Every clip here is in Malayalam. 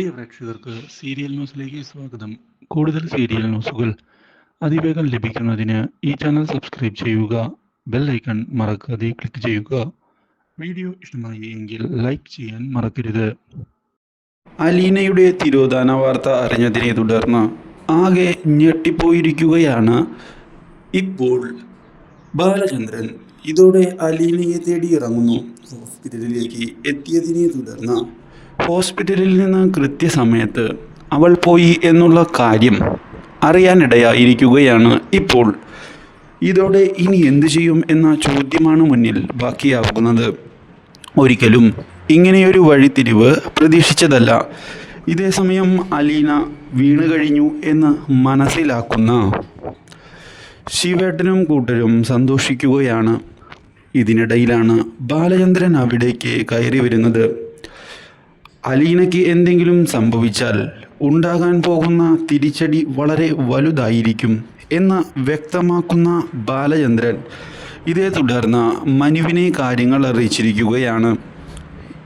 പ്രിയ പ്രേക്ഷകർക്ക് സീരിയൽ ന്യൂസിലേക്ക് സ്വാഗതം. കൂടുതൽ സീരിയൽ ന്യൂസുകൾ അതിവേഗം ലഭിക്കുന്നതിന് ഈ ചാനൽ സബ്സ്ക്രൈബ് ചെയ്യുക ബെൽ ഐക്കൺ മറക്കാതെ ക്ലിക്ക് ചെയ്യുക. വീഡിയോ ഇഷ്ടമായി എങ്കിൽ ലൈക്ക് ചെയ്യാൻ മറക്കരുത്. അലീനയുടെ തിരോധാന വാർത്ത അറിഞ്ഞതിനെ തുടർന്ന് ആകെ ഞെട്ടിപ്പോയിരിക്കുകയാണ് ഇപ്പോൾ ബാലചന്ദ്രൻ. ഇതോടെ അലീനയെ തേടി ഇറങ്ങുന്നു ഹോസ്പിറ്റലിലേക്ക് എത്തിയതിനെ തുടർന്ന് ഹോസ്പിറ്റലിൽ നിന്ന് കൃത്യസമയത്ത് അവൾ പോയി എന്നുള്ള കാര്യം അറിയാനിടയായിരിക്കുകയാണ് ഇപ്പോൾ. ഇതോടെ ഇനി എന്തു ചെയ്യും എന്ന ചോദ്യമാണ് മുന്നിൽ ബാക്കിയാകുന്നത് ഒരിക്കലും ഇങ്ങനെയൊരു വഴിത്തിരിവ് പ്രതീക്ഷിച്ചതല്ല. ഇതേസമയം അലീന വീണു കഴിഞ്ഞു എന്ന് മനസ്സിലാക്കുന്ന ശിവേട്ടനും കൂട്ടരും സന്തോഷിക്കുകയാണ്. ഇതിനിടയിലാണ് ബാലചന്ദ്രൻ അവിടേക്ക് കയറി വരുന്നത്. അലീനയ്ക്ക് എന്തെങ്കിലും സംഭവിച്ചാൽ ഉണ്ടാകാൻ പോകുന്ന തിരിച്ചടി വളരെ വലുതായിരിക്കും എന്ന് വ്യക്തമാക്കുന്ന ബാലചന്ദ്രൻ. ഇതേ തുടർന്ന് മനുവിനെ കാര്യങ്ങൾ അറിയിച്ചിരിക്കുകയാണ്.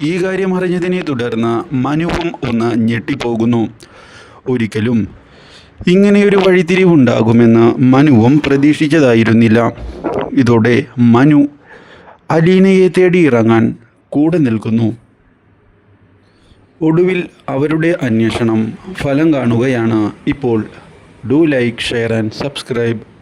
ഈ കാര്യം അറിഞ്ഞതിനെ തുടർന്ന് മനുവും ഒന്ന് ഞെട്ടിപ്പോകുന്നു. ഒരിക്കലും ഇങ്ങനെയൊരു വഴിത്തിരിവുണ്ടാകുമെന്ന് മനുവും പ്രതീക്ഷിച്ചതായിരുന്നില്ല. ഇതോടെ മനു അലീനയെ തേടി ഇറങ്ങാൻ കൂടെ നിൽക്കുന്നു. ഒടുവിൽ അവരുടെ അന്വേഷണം ഫലം കാണുകയാണ് ഇപ്പോൾ. Do like share and subscribe.